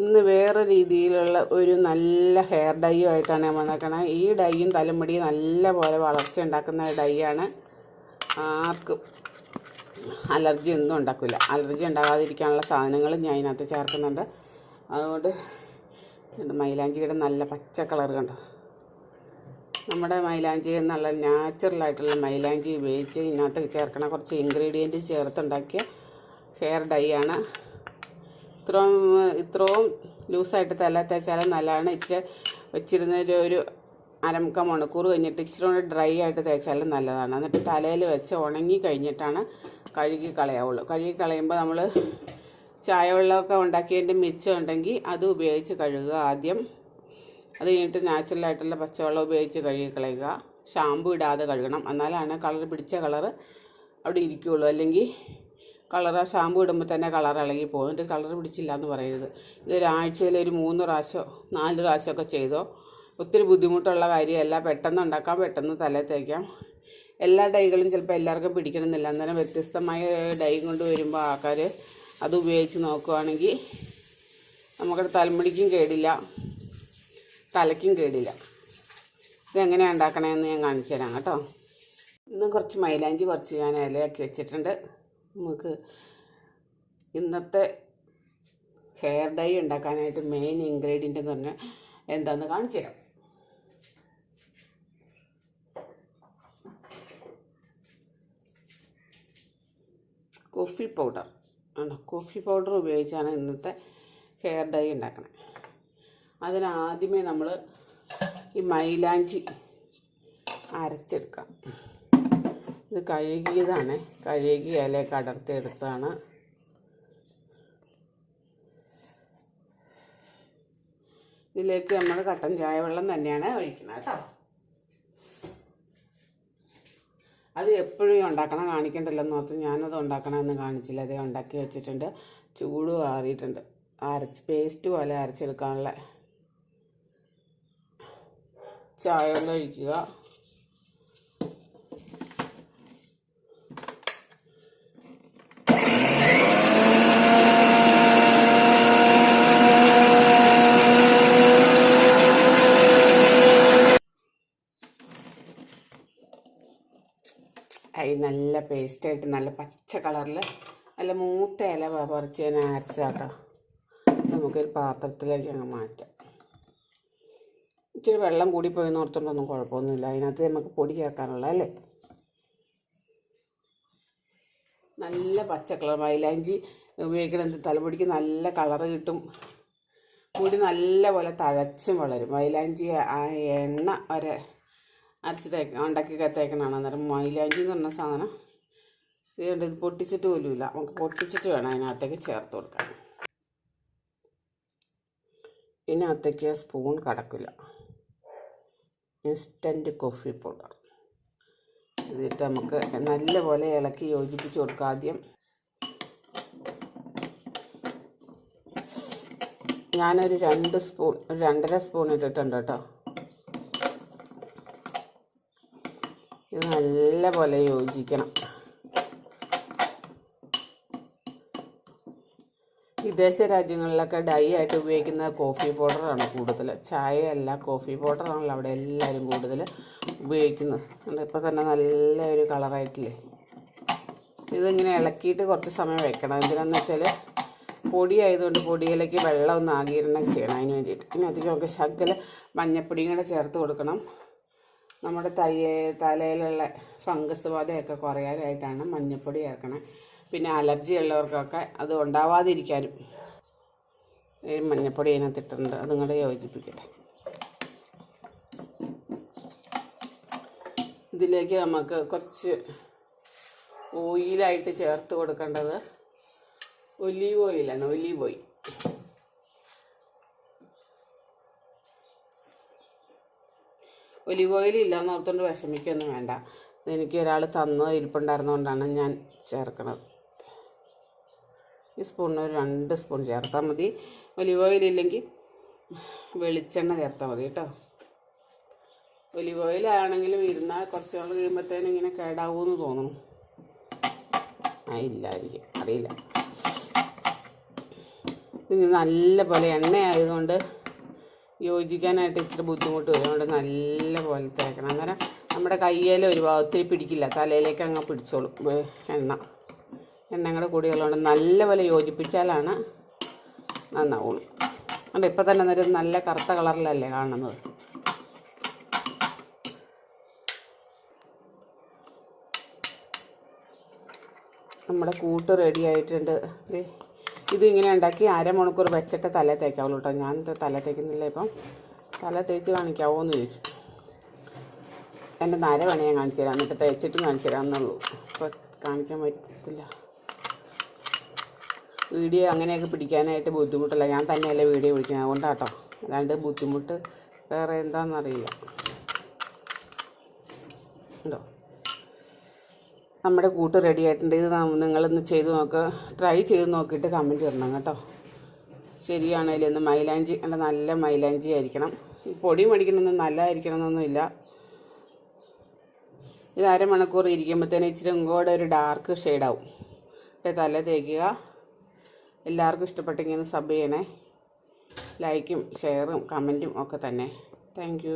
ഇന്ന് വേറെ രീതിയിലുള്ള ഒരു നല്ല ഹെയർ ഡൈയും ആയിട്ടാണ് ഞാൻ വന്നേക്കണത് ഈ ഡൈയും തലമുടിയും നല്ല പോലെ വളർച്ച ഉണ്ടാക്കുന്ന ഡൈ ആർക്കും അലർജി ഒന്നും ഉണ്ടാക്കില്ല അലർജി ഉണ്ടാകാതിരിക്കാനുള്ള സാധനങ്ങളും ഞാൻ ഇതിനകത്ത് ചേർക്കുന്നുണ്ട്. അതുകൊണ്ട് മൈലാഞ്ചിയുടെ നല്ല പച്ച കളർ കണ്ടോ? നമ്മുടെ മൈലാഞ്ചി എന്നുള്ള നാച്ചുറലായിട്ടുള്ള മൈലാഞ്ചി ഉപയോഗിച്ച് ഇതിനകത്ത് ചേർക്കണ കുറച്ച് ഇൻഗ്രീഡിയന്റ് ചേർത്തുണ്ടാക്കിയ ഹെയർ ഡൈ ആണ്. ഇത്രയും ഇത്രയും ലൂസായിട്ട് തല തേച്ചാലും നല്ലതാണ്. ഇച്ചിരി വെച്ചിരുന്ന ഒരു ഒരു അരമുക്ക മണിക്കൂർ കഴിഞ്ഞിട്ട് ഇച്ചിരി കൂടെ ഡ്രൈ ആയിട്ട് തേച്ചാലും നല്ലതാണ്. എന്നിട്ട് തലയിൽ വെച്ച് ഉണങ്ങി കഴിഞ്ഞിട്ടാണ് കഴുകി കളയാവുള്ളൂ. കഴുകി കളയുമ്പോൾ നമ്മൾ ചായ വെള്ളമൊക്കെ ഉണ്ടാക്കിയതിന്റെ മിച്ചം ഉണ്ടെങ്കിൽ അത് ഉപയോഗിച്ച് കഴുകുക ആദ്യം. അത് കഴിഞ്ഞിട്ട് നാച്ചുറലായിട്ടുള്ള പച്ചവെള്ളം ഉപയോഗിച്ച് കഴുകി കളയുക. ഷാമ്പു ഇടാതെ കഴുകണം. എന്നാലാണ് കളർ പിടിച്ച കളറ് അവിടെ ഇരിക്കുകയുള്ളൂ അല്ലെങ്കിൽ കളർ ഷാമ്പു ഇടുമ്പോൾ തന്നെ കളർ ഇളകി പോകും. എന്നിട്ട് കളർ പിടിച്ചില്ല എന്ന് പറയരുത് ഇതൊരാഴ്ചയിൽ ഒരു മൂന്ന് പ്രാവശ്യമോ നാല് പ്രാവശ്യമൊക്കെ ചെയ്തോ. ഒത്തിരി ബുദ്ധിമുട്ടുള്ള കാര്യമല്ല. പെട്ടെന്ന് ഉണ്ടാക്കാം പെട്ടെന്ന് തല തേക്കാം. എല്ലാ ഡൈകളും ചിലപ്പോൾ എല്ലാവർക്കും പിടിക്കണമെന്നില്ല. അന്നേരം വ്യത്യസ്തമായ ഡൈ കൊണ്ട് വരുമ്പോൾ ആൾക്കാർ അത് ഉപയോഗിച്ച് നോക്കുവാണെങ്കിൽ നമുക്കത് തലമുടിക്കും കേടില്ല തലയ്ക്കും കേടില്ല. ഇതെങ്ങനെയാണ് ഉണ്ടാക്കണമെന്ന് ഞാൻ കാണിച്ചു തരാം കേട്ടോ. ഇന്ന് കുറച്ച് മൈലാഞ്ചി കുറച്ച് ഞാൻ ഇലയാക്കി വെച്ചിട്ടുണ്ട്. നമുക്ക് ഇന്നത്തെ ഹെയർ ഡൈ ഉണ്ടാക്കാനായിട്ട് മെയിൻ ഇൻഗ്രീഡിയന്റ് എന്ന് പറഞ്ഞാൽ എന്താണെന്ന് കാണിച്ചു തരാം. കോഫി പൗഡർ ആണ്? കോഫി പൗഡർ ഉപയോഗിച്ചാണ് ഇന്നത്തെ ഹെയർ ഡൈ ഉണ്ടാക്കുന്നത് അതിനാദ്യമേ നമ്മൾ ഈ മൈലാഞ്ചി അരച്ചെടുക്കാം. ഇത് കഴുകിയതാണ്. കഴുകി ഇലയൊക്കെ അടർത്തിയെടുത്താണ് ഇതിലേക്ക് നമ്മൾ കട്ടൻ ചായ വെള്ളം തന്നെയാണ് ഒഴിക്കുന്നത് കേട്ടോ. അത് എപ്പോഴും ഉണ്ടാക്കണം കാണിക്കണ്ടല്ലോ ഓർത്ത് ഞാനത് ഉണ്ടാക്കണമെന്ന് കാണിച്ചില്ല. അതേ ഉണ്ടാക്കി വെച്ചിട്ടുണ്ട്. ചൂട് ആറിയിട്ടുണ്ട്. അരച്ച് പേസ്റ്റ് പോലെ അരച്ചെടുക്കാനുള്ള ചായ വെള്ളം ഒഴിക്കുക. അരി നല്ല പേസ്റ്റായിട്ട് നല്ല പച്ച കളറിൽ നല്ല മൂത്ത ഇല പറിച്ച് ഞാൻ അരച്ചാട്ടോ നമുക്കൊരു പാത്രത്തിലേക്ക് അങ്ങ് മാറ്റാം. ഇച്ചിരി വെള്ളം കൂടി പോയി ഓർത്തുകൊണ്ടൊന്നും കുഴപ്പമൊന്നുമില്ല. അതിനകത്ത് നമുക്ക് പൊടി ചേർക്കാനുള്ള അല്ലേ? നല്ല പച്ച കളർ മൈലാഞ്ചി ഉപയോഗിക്കണത് തലമുടിക്ക് നല്ല കളറ് കിട്ടും. മുടി നല്ല പോലെ തഴച്ചും വളരും. മൈലാഞ്ചി ആ എണ്ണ വരെ അരച്ച് തേക്ക ഉണ്ടാക്കി തേക്കണതാണ്. അന്നേരം മൈലാഞ്ചി എന്ന് പറഞ്ഞ സാധനം ഇത് പൊട്ടിച്ചിട്ട് പോലുമില്ല. നമുക്ക് പൊട്ടിച്ചിട്ട് വേണം അതിനകത്തേക്ക് ചേർത്ത് കൊടുക്കാൻ. ഇതിനകത്തേക്ക് സ്പൂൺ കടക്കില്ല. ഇൻസ്റ്റന്റ് കോഫി പൗഡർ ഇതിട്ട് നമുക്ക് നല്ലപോലെ ഇളക്കി യോജിപ്പിച്ച് കൊടുക്കാം ആദ്യം. ഞാനൊരു രണ്ട് സ്പൂൺ രണ്ടര സ്പൂൺ ഇട്ടിട്ടുണ്ട് കേട്ടോ. ഇത് നല്ലപോലെ യോജിക്കണം. വിദേശ രാജ്യങ്ങളിലൊക്കെ ഡൈ ആയിട്ട് ഉപയോഗിക്കുന്ന കോഫി പൗഡറാണ് കൂടുതൽ. ചായയല്ല കോഫി പൗഡറാണല്ലോ അവിടെ എല്ലാവരും കൂടുതൽ ഉപയോഗിക്കുന്നത്. ഇപ്പോൾ തന്നെ നല്ല ഒരു കളറായിട്ടില്ലേ ഇതിങ്ങനെ ഇളക്കിയിട്ട് കുറച്ച് സമയം വെക്കണം. എന്തിനാന്ന് വെച്ചാൽ പൊടി ആയതുകൊണ്ട് പൊടിയിലേക്ക് വെള്ളം ഒന്ന് ആകിരണം ചെയ്യണം അതിന് വേണ്ടിയിട്ട്. ഇനി അധികം ഒക്കെ ശകല മഞ്ഞപ്പൊടിയും കൂടെ ചേർത്ത് കൊടുക്കണം. നമ്മുടെ തയ്യ തലയിലുള്ള ഫംഗസ് ബാധയൊക്കെ കുറയാനായിട്ടാണ് മഞ്ഞൾപ്പൊടി ചേർക്കണത് പിന്നെ അലർജി ഉള്ളവർക്കൊക്കെ അത് ഉണ്ടാവാതിരിക്കാനും ഈ മഞ്ഞൾപ്പൊടി അതിനകത്ത് ഇട്ടിട്ടുണ്ട് അതും കൂടെ യോജിപ്പിക്കട്ടെ. ഇതിലേക്ക് നമുക്ക് കുറച്ച് ഓയിലായിട്ട് ചേർത്ത് കൊടുക്കേണ്ടത് ഒലീവ് ഓയിലാണ് ഒലീവ് ഓയിൽ. ഒലിവ് ഓയിൽ ഇല്ലാന്ന് ഓർത്തുകൊണ്ട് വിഷമിക്കൊന്നും വേണ്ട. എനിക്ക് ഒരാൾ തന്ന ഇരിപ്പുണ്ടായിരുന്നുകൊണ്ടാണ് ഞാൻ ചേർക്കുന്നത് ഈ സ്പൂണിന് ഒരു രണ്ട് സ്പൂൺ ചേർത്താൽ മതി. ഒലിവ് ഓയിൽ ഇല്ലെങ്കിൽ വെളിച്ചെണ്ണ ചേർത്താൽ മതി കേട്ടോ. ഒലിവ് ഓയിലാണെങ്കിലും ഇരുന്നാൽ കുറച്ച് നാൾ കഴിയുമ്പോഴത്തേനും ഇങ്ങനെ കേടാവുമെന്ന് തോന്നുന്നു. ആ ഇല്ലായിരിക്കും അറിയില്ല. ഇത് നല്ല പോലെ എണ്ണ ആയതുകൊണ്ട് യോജിക്കാനായിട്ട് ഇച്ചിരി ബുദ്ധിമുട്ട് വരും. അതുകൊണ്ട് നല്ല പോലെ തേക്കണം. അന്നേരം നമ്മുടെ കയ്യിൽ ഒരു ഒത്തിരി പിടിക്കില്ല. തലയിലേക്ക് അങ്ങ് പിടിച്ചോളും. എണ്ണ. എണ്ണ കൂടെ കൂടിയുള്ളതുകൊണ്ട് നല്ല പോലെ യോജിപ്പിച്ചാലാണ് നന്നാവുള്ളൂ. അതുകൊണ്ട് ഇപ്പം തന്നെ നേരം നല്ല കറുത്ത കളറിലല്ലേ കാണുന്നത്? നമ്മുടെ കൂട്ട് റെഡി ആയിട്ടുണ്ട്. ഇത് ഇങ്ങനെ ഉണ്ടാക്കി അരമണിക്കൂർ വെച്ചിട്ട് തല തേക്കാവുള്ളൂ കേട്ടോ. ഞാൻ തല തേക്കുന്നില്ല ഇപ്പം. തല തേച്ച് കാണിക്കാവോ എന്ന് ചോദിച്ചു. എന്റെ നര വേണേ ഞാൻ കാണിച്ചു തരാം. എന്നിട്ട് തേച്ചിട്ടും കാണിച്ചു തരാമെന്നുള്ളൂ. ഇപ്പം കാണിക്കാൻ പറ്റത്തില്ല. വീഡിയോ അങ്ങനെയൊക്കെ പിടിക്കാനായിട്ട് ബുദ്ധിമുട്ടല്ല. ഞാൻ തന്നെയല്ലേ വീഡിയോ പിടിക്കുന്നത്. അതുകൊണ്ടാട്ടോ. അല്ലാണ്ട് ബുദ്ധിമുട്ട് വേറെ എന്താണെന്നറിയില്ല. ഉണ്ടോ? നമ്മുടെ കൂട്ട് റെഡി ആയിട്ടുണ്ട്. ഇത് നിങ്ങളൊന്ന് ചെയ്ത് നോക്കുക ട്രൈ ചെയ്ത് നോക്കിയിട്ട് കമന്റ് തരണം കേട്ടോ. ശരിയാണേലും ഒന്ന് മൈലാഞ്ചി നല്ല നല്ല മൈലാഞ്ചി ആയിരിക്കണം. ഈ പൊടി മേടിക്കണമെന്ന് നല്ലതായിരിക്കണം എന്നൊന്നുമില്ല ഇത് അരമണിക്കൂർ ഇരിക്കുമ്പോഴത്തേനും ഇച്ചിരി കൂടെ ഒരു ഡാർക്ക് ഷെയ്ഡാവും എന്റെ തല തേക്കുക. എല്ലാവർക്കും ഇഷ്ടപ്പെട്ടെങ്കിൽ ഒന്ന് സബ് ചെയ്യണേ. ലൈക്കും ഷെയറും കമന്റും ഒക്കെ തന്നെ. താങ്ക്